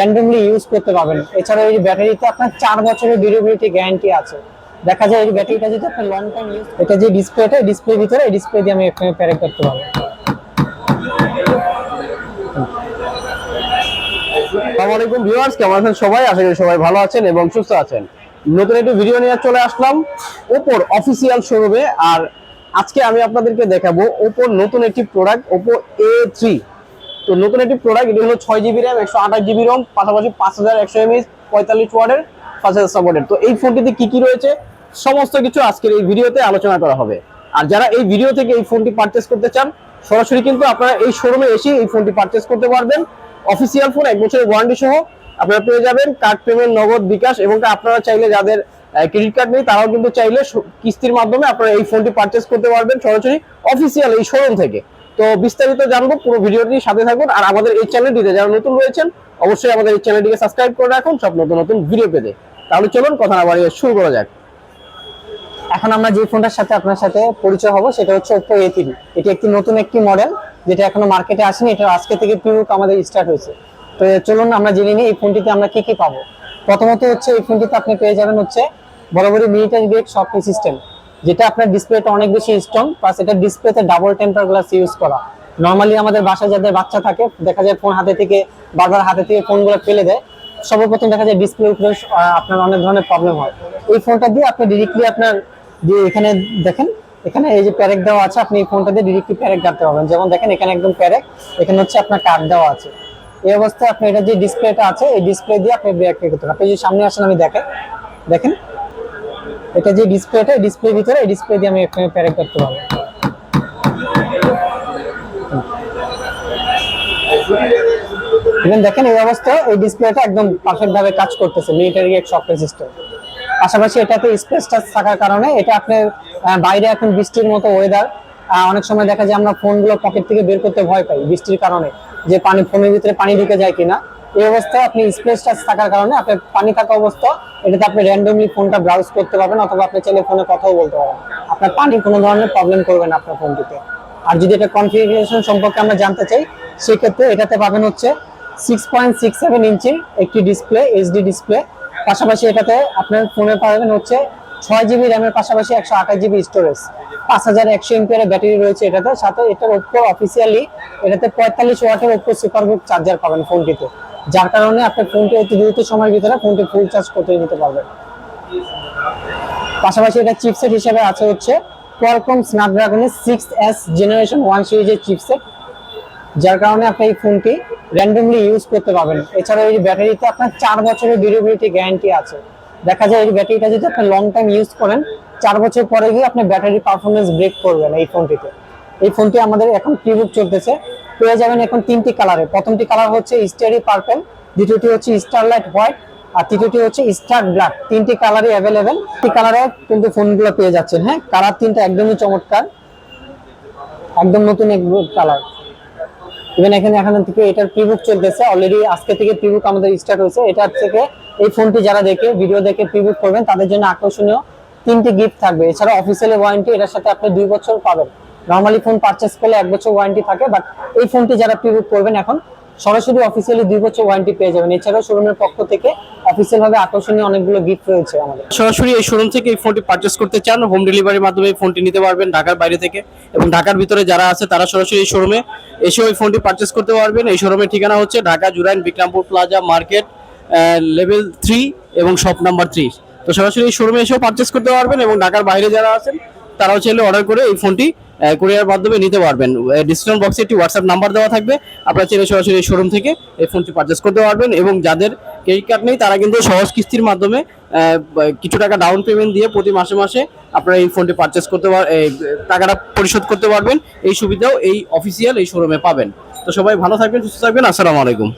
Randomly use করতে পারবেন। এছাড়া এই ব্যাটারিতে আপনার চার বছরের ডিউরেবিলিটি গ্যারান্টি আছে। দেখা যায় এই ব্যাটারিটা যদি আপনি লং টাইম ইউজ এটা যে ডিসপ্লেটা ডিসপ্লে ভিতরে এই ডিসপ্লে দিয়ে আমি এখানে প্যারেক করতে পারব। আসসালামু আলাইকুম ভিউয়ার্স কেমন আছেন সবাই? আশা করি সবাই ভালো আছেন এবং সুস্থ আছেন। নতুন একটি ভিডিও নিয়ে চলে আসলাম ওপোর অফিসিয়াল শোরুমে আর আজকে আমি আপনাদেরকে দেখাবো ওপোর নতুন একটি প্রোডাক্ট ওপো এ থ্রি তো নতুন একটি প্রোডাক্ট এটি হলো ছয় জিবি র্যাম একশো আঠাশ জিবি রম পাশাপাশি পাঁচ হাজার একশো এমএস পঁয়তাল্লিশ ওয়ার্ডের পাঁচ হাজার তো এই ফোনটিতে কি কি রয়েছে? সমস্ত কিছু আজকের এই ভিডিওতে আলোচনা করা হবে। আর যারা এই ভিডিও থেকে এই ফোনটি পারচেস করতে চান, সরাসরি কিন্তু আপনারা এই শোরুমে এসে এই ফোনটি পারচেস করতে পারবেন। অফিসিয়াল ফোন এক বছরের ওয়ারেন্টি সহ আপনারা পেয়ে যাবেন। কার্ড পেমেন্ট নগদ বিকাশ এবং আপনারা চাইলে যাদের ক্রেডিট কার্ড নেই, তারাও কিন্তু চাইলে কিস্তির মাধ্যমে আপনারা এই ফোনটি পারচেস করতে পারবেন সরাসরি অফিসিয়াল এই শোরুম থেকে। তো বিস্তারিত জানব, পুরো ভিডিওটি সাথে থাকুন। আর আমাদের এই চ্যানেলটিতে যারা নতুন রয়েছেন, অবশ্যই আমাদের এই চ্যানেলটিকে সাবস্ক্রাইব করে রাখুন, সব নতুন নতুন ভিডিও পেতে। তাহলে চলুন, কথা না বাড়িয়ে শুরু করা যাক। এখন আমরা যে ফোনটার সাথে আপনার সাথে পরিচয় হব, সেটা হচ্ছে ওপো এ থ্রি এটি একটি নতুন একটি মডেল যেটা এখনও মার্কেটে আসেনি, এটা আজকে থেকে পিউক আমাদের স্টার্ট হয়েছে। তো চলুন, আমরা জেনে নিই এই ফোনটিতে আমরা কি কি পাবো। প্রথমত হচ্ছে এই ফোনটিতে আপনি পেয়ে যাবেন হচ্ছে বরাবরই মিলিটারি গ্রেড সফটওয়্যার সিস্টেম যেটা আপনার ডিসপ্লেটা অনেক বেশি স্ট্রং প্লাস এটা ডিসপ্লেতে ডাবল টেম্পার গ্লাস ইউজ করা। নর্মালি আমাদের বাসায় যাদের বাচ্চা থাকে, দেখা যায় ফোন হাতে থেকে, বারবার হাতে থেকে ফোনগুলো ফেলে দেয়। সর্বপ্রথম দেখা যায় ডিসপ্লে উপরে আপনার অনেক ধরনের প্রবলেম হয়। এই ফোনটা দিয়ে আপনি ডিরেক্টলি আপনার যে এখানে দেখেন, এখানে এই যে প্যারেক দেওয়া আছে, আপনি এই ফোনটা দিয়ে ডিরেক্টলি প্যারেক কাটতে পারবেন। যেমন দেখেন, এখানে একদম প্যারেক এখানে হচ্ছে আপনার কার্ড দেওয়া আছে। এই অবস্থায় আপনি এটা যে ডিসপ্লেটা আছে, এই ডিসপ্লে দিয়ে আপনি ব্যাক করতে পারেন। আপনি যদি সামনে আসেন, আমি দেখেন দেখেন এটা যে ডিসপ্লেটা ডিসপ্লে ভিতরে, এই ডিসপ্লে দিয়ে আমি এখানে প্যারেক করতে পারব। ইভেন দেখেন এই অবস্থা, এই ডিসপ্লেটা একদম পারফেক্ট ভাবে কাজ করতেছে মিলিটারি এক সফটওয়্যার সিস্টেম পাশাপাশি এটাতে স্পেস টাচ থাকার কারণে এটা আপনার বাইরে এখন বৃষ্টির মতো ওয়েদার অনেক সময় দেখা যায় আমরা ফোনগুলো পকেট থেকে বের করতে ভয় পাই বৃষ্টির কারণে, যে পানি ফোনের ভিতরে পানি ঢুকে যায় কিনা। এই অবস্থায় আপনি স্পেস টাচ থাকার কারণে আপনার পানি থাকা অবস্থা, এটাতে আপনি র্যান্ডমলি ফোনটা ব্রাউজ করতে পারবেন অথবা আপনি চাইলে ফোনে কথাও বলতে পারবেন। আপনার পানি কোনো ধরনের প্রবলেম করবে না আপনার ফোনটিতে আর যদি এটা কনফিগারেশন সম্পর্কে আমরা জানতে চাই, সেক্ষেত্রে এটাতে পাবেন হচ্ছে সিক্স পয়েন্ট সিক্স সেভেন ইঞ্চির একটি ডিসপ্লে এইচডি ডিসপ্লে পাশাপাশি এটাতে আপনার ফোনে পাবেন হচ্ছে ছয় জিবি র্যামের পাশাপাশি একশো আঠাশ জিবি স্টোরেজ পাঁচ হাজার একশো এমপিয়ারের ব্যাটারি রয়েছে এটাতে। সাথে এটার ওপর অফিসিয়ালি এটাতে পঁয়তাল্লিশ ওয়াটের ওপর সুপারবুক চার্জার পাবেন ফোনটিতে যার কারণে আপনার ফোনটি অতি দ্রুত সময়ের ভিতরে ফোনটি ফুল চার্জ করতে নিতে পারবেন। পাশাপাশি এটা চিপসেট হিসেবে আছে হচ্ছে কোয়ালকম স্ন্যাপড্রাগনের সিক্স এস জেনারেশন ওয়ান সিরিজের চিপসেট যার কারণে আপনি এই ফোনটি র্যান্ডমলি ইউজ করতে পারবেন। এছাড়া এই ব্যাটারিতে আপনার চার বছরের ডিউরেবিলিটি গ্যারান্টি আছে। দেখা যায় এই ব্যাটারিটা যদি আপনি লং টাইম ইউজ করেন, চার বছর পরে গিয়ে আপনি ব্যাটারি পারফরমেন্স ব্রেক করবেন এই ফোনটিতে এই ফোনটি আমাদের এখন প্রিবুক চলতেছে। পেয়ে যাবেন এখন তিনটি কালারে প্রথমটি কালার হচ্ছে স্টারি পার্পল, দ্বিতীয়টি হচ্ছে স্টারলাইট হোয়াইট, আর তৃতীয়টি হচ্ছে স্টার ব্ল্যাক। তিনটি কালারই অ্যাভেলেবেল এই কালারে কিন্তু ফোনগুলো পেয়ে যাচ্ছেন হ্যাঁ? কালার তিনটা একদমই চমৎকার। একদম নতুন এক কালার। ইভেন এখানে এখান থেকে এটার প্রিবুক চলতেছে। অলরেডি আজকে থেকে প্রিবুক আমাদের স্টার্ট হয়েছে। এটার থেকে এই ফোনটি যারা দেখে ভিডিও দেখে প্রিবুক করবেন, তাদের জন্য আকর্ষণীয় তিনটি গিফট থাকবে। এছাড়া অফিসিয়ালি ওয়ারেন্টি এটার সাথে আপনি দুই বছর পাবেন। নর্মালি ফোন পারচেস করলে এক বছর ওয়ারেন্টি থাকে বাট এই ফোনটি যারা প্রিবুক করবেন এখন, সরাসরি অফিসিয়ালি দুই বছর ওয়ারেন্টি পেয়ে যাবেন। এছাড়াও শোরুমের পক্ষ থেকে অফিসিয়াল ভাবে আকর্ষণীয় অনেকগুলো গিফট রয়েছে আমাদের। সরাসরি এই শোরুম থেকে এই ফোনটি পারচেস করতে চান হোম ডেলিভারির মাধ্যমে এই ফোনটি নিতে পারবেন ঢাকার বাইরে থেকে, এবং ঢাকার ভিতরে যারা আছে, তারা সরাসরি এই শোরুমে এসেও এই ফোনটি পারচেস করতে পারবেন। এই শোরুমের ঠিকানা হচ্ছে Dhaka Jurain Bikrampur plaza market level three এবং শপ নাম্বার থ্রি তো সরাসরি এই শোরুমে এসেও পারচেস করতে পারবেন, এবং ঢাকার বাইরে যারা আছেন তারাও চাইলে অর্ডার করে এই ফোনটি কুরিয়ার মাধ্যমে নিতে পারবেন। ডিসকাউন্ট বক্সে একটি হোয়াটসঅ্যাপ নাম্বার দেওয়া থাকবে। আপনারা চাইলে সরাসরি এই শোরুম থেকে এই ফোনটি পারচেস করতে পারবেন এবং যাদের ক্রেডিট কার্ড নেই, তারা কিন্তু সহজ কিস্তির মাধ্যমে কিছু টাকা ডাউন পেমেন্ট দিয়ে প্রতি মাসে মাসে আপনারা এই ফোনটি পারচেস করতে পার টাকাটা পরিশোধ করতে পারবেন। এই সুবিধাও এই অফিসিয়াল এই শোরুমে পাবেন। তো সবাই ভালো থাকবেন, সুস্থ থাকবেন। আসসালামু আলাইকুম।